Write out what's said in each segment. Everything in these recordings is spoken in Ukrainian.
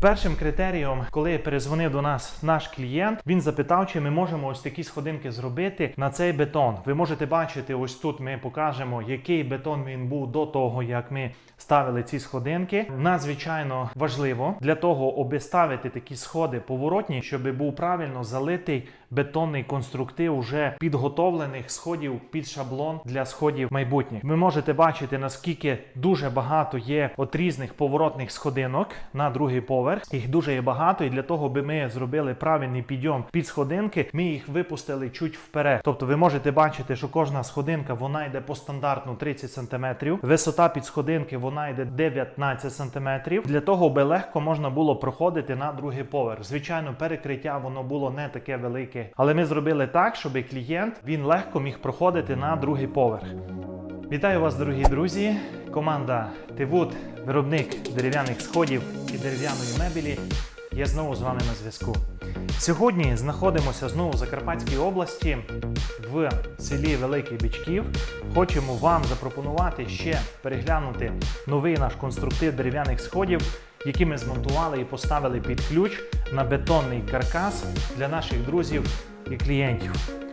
Першим критерієм, коли перезвонив до нас наш клієнт, він запитав, чи ми можемо ось такі сходинки зробити на цей бетон. Ви можете бачити, ось тут ми покажемо, який бетон він був до того, як ми ставили ці сходинки. Надзвичайно важливо для того, аби ставити такі сходи поворотні, щоб був правильно залитий бетонний конструктив уже підготовлених сходів під шаблон для сходів майбутніх. Ви можете бачити наскільки дуже багато є от різних поворотних сходинок на другий поверх. Їх дуже є багато, і для того, аби ми зробили правильний підйом під сходинки, ми їх випустили чуть вперед. Тобто, ви можете бачити, що кожна сходинка вона йде по стандартну 30 см. Висота під сходинки вона йде 19 см. Для того, аби легко можна було проходити на другий поверх. Звичайно, перекриття воно було не таке велике, але ми зробили так, щоб клієнт він легко міг проходити на другий поверх. Вітаю вас, дорогі друзі! Команда Тивуд, виробник дерев'яних сходів і дерев'яної мебелі. Я знову з вами на зв'язку. Сьогодні знаходимося знову в Закарпатській області в селі Великий Бичків. Хочемо вам запропонувати ще переглянути новий наш конструктив дерев'яних сходів, які ми змонтували і поставили під ключ на бетонний каркас для наших друзів і клієнтів.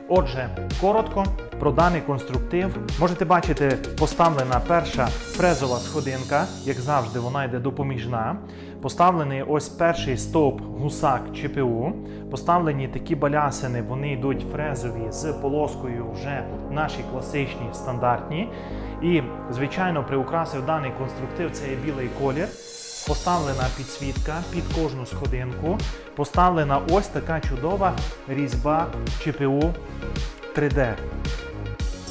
Отже, коротко про даний конструктив. Можете бачити, поставлена перша фрезова сходинка, як завжди, вона йде допоміжна. Поставлений ось перший стовп гусак ЧПУ. Поставлені такі балясини, вони йдуть фрезові з полоскою вже наші класичні стандартні. І, звичайно, приукрасив даний конструктив це є білий колір. Поставлена підсвітка під кожну сходинку. Поставлена ось така чудова різьба ЧПУ 3D.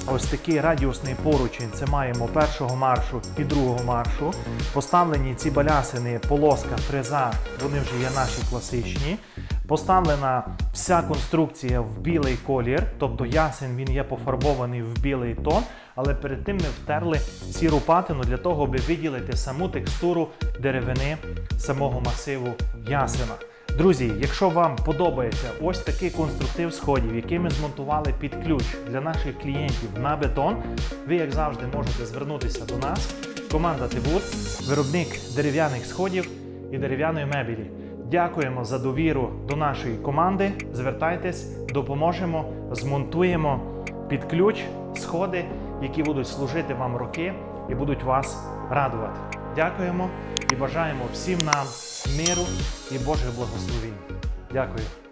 Ось такий радіусний поручень. Це маємо першого маршу і другого маршу. Поставлені ці балясини, полоска, фреза, вони вже є наші класичні. Поставлена вся конструкція в білий колір, тобто ясен він є пофарбований в білий тон, але перед тим ми втерли сіру патину для того, аби виділити саму текстуру деревини самого масиву ясена. Друзі, якщо вам подобається ось такий конструктив сходів, який ми змонтували під ключ для наших клієнтів на бетон, ви, як завжди, можете звернутися до нас. Команда Тивуд, виробник дерев'яних сходів і дерев'яної мебелі. Дякуємо за довіру до нашої команди. Звертайтесь, допоможемо, змонтуємо під ключ сходи, які будуть служити вам роки і будуть вас радувати. Дякуємо і бажаємо всім нам миру і Божих благословень. Дякую.